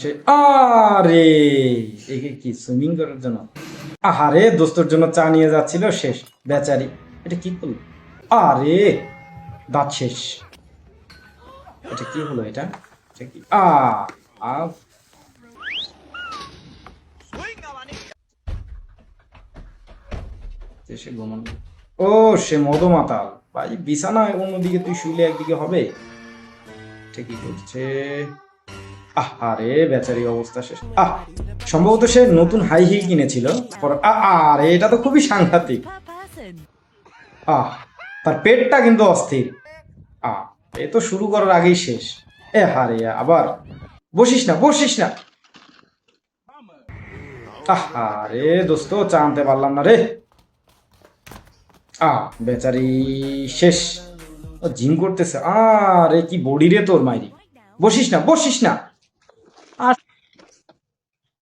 সে আরে, একে কি সুইমিং করার জন্য? আহারে, দোস্তর জন্য চা নিয়ে যাচ্ছিল শেষ, বেচারি। এটা কি করল আরে, দাঁত শেষ। এটা কি হলো এটা? আ সে ও, সে মদমাতাল ভাই, বিছানায় অন্যদিকে তুই শুইলে একদিকে হবে? ঠিকই করছে? আহ আরে বেচারি অবস্থা শেষ। আহ, সম্ভবত সে নতুন হাই হিল কিনেছিল। আরে, এটা তো খুবই সাংঘাতিক। আহ, তার পেটটা কিন্তু অস্থির। আহ, এ তো শুরু করার আগেই শেষ। এ হারে, আবার। বসিস না বসিস না। আহ আরে দোস্ত, চা আনতে পারলাম না রে। আহ, বেচারি, শেষ। জিম করতেছে। আরে, কি বডি রে তোর মাইরি। বসিস না বসিস না। আর